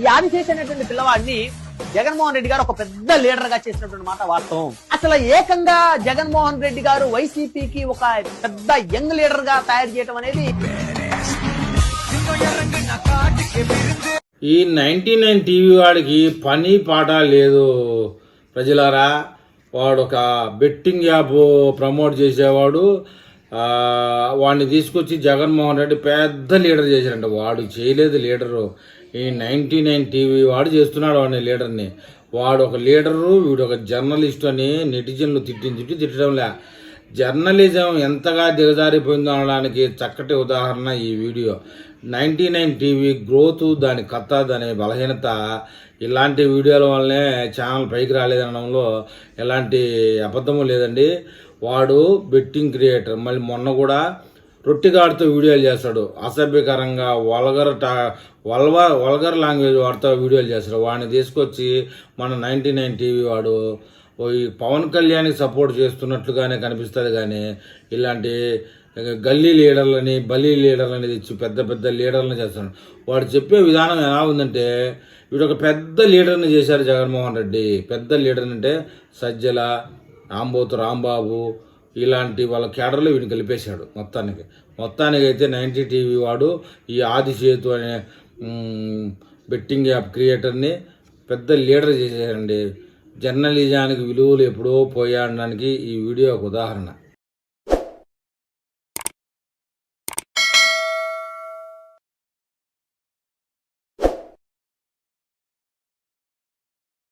ఈ ఆదిశేష్ అనేటువంటి పిల్లవాడిని జగన్మోహన్ రెడ్డి గారు ఒక పెద్ద లీడర్గా చేసినటువంటి మాట వాస్తవం. అసలు ఏకంగా జగన్మోహన్ రెడ్డి గారు వైసీపీకి ఒక పెద్ద యంగ్ లీడర్గా తయారు చేయడం అనేది ఈ నైన్టీ నైన్ టీవీ వాడికి పని పాట లేదు. ప్రజలారా వాడు ఒక బెట్టింగ్ యాప్ ప్రమోట్ చేసేవాడు. వాడిని తీసుకొచ్చి జగన్మోహన్ రెడ్డి పెద్ద లీడర్ చేశారంట వాడు చేయలేదు లీడరు. ఈ నైన్టీ నైన్ టీవీ వాడు చేస్తున్నాడు వాడిని లీడర్ని. వాడు ఒక లీడరు వీడు ఒక జర్నలిస్ట్ అని నెటిజన్లు తిట్టించి తిట్టడం లే జర్నలిజం ఎంతగా దిగజారిపోయిందో అనడానికి చక్కటి ఉదాహరణ ఈ video. Ninety nine TV growth దాని కథ దాని బలహీనత ఇలాంటి వీడియోల వల్లనే ఛానల్ పైకి రాలేదనడంలో ఎలాంటి అబద్ధము లేదండి. వాడు బెట్టింగ్ క్రియేటర్. మళ్ళీ మొన్న కూడా రొట్టిగాడితో వీడియోలు చేస్తాడు. అసభ్యకరంగా వల్గర్ టా వల్వ వల్గర్ లాంగ్వేజ్ వాడుతూ వీడియోలు చేస్తాడు. వాడిని తీసుకొచ్చి మన నైంటీ నైన్ టీవీ వాడు పవన్ కళ్యాణ్కి సపోర్ట్ చేస్తున్నట్లుగానే కనిపిస్తుంది కానీ ఇలాంటి గల్లీ లీడర్లని బలీ లీడర్లని తెచ్చి పెద్ద పెద్ద లీడర్లను చేస్తున్నాడు వాడు చెప్పే విధానం ఎలా ఉందంటే వీడు ఒక పెద్ద లీడర్ని చేశారు జగన్మోహన్ రెడ్డి. పెద్ద లీడర్ అంటే సజ్జల రాంబోతు రాంబాబు ఇలాంటి వాళ్ళ కేడర్లో వీడిని కలిపేశాడు మొత్తానికి. మొత్తానికి అయితే నైంటీ టీవీ వాడు ఈ ఆదిచేతు అనే బెట్టింగ్ యాప్ క్రియేటర్ని పెద్ద లీడర్ చేశారండి జర్నలిజానికి విలువలు ఎప్పుడో పోయాడడానికి ఈ వీడియో ఒక ఉదాహరణ.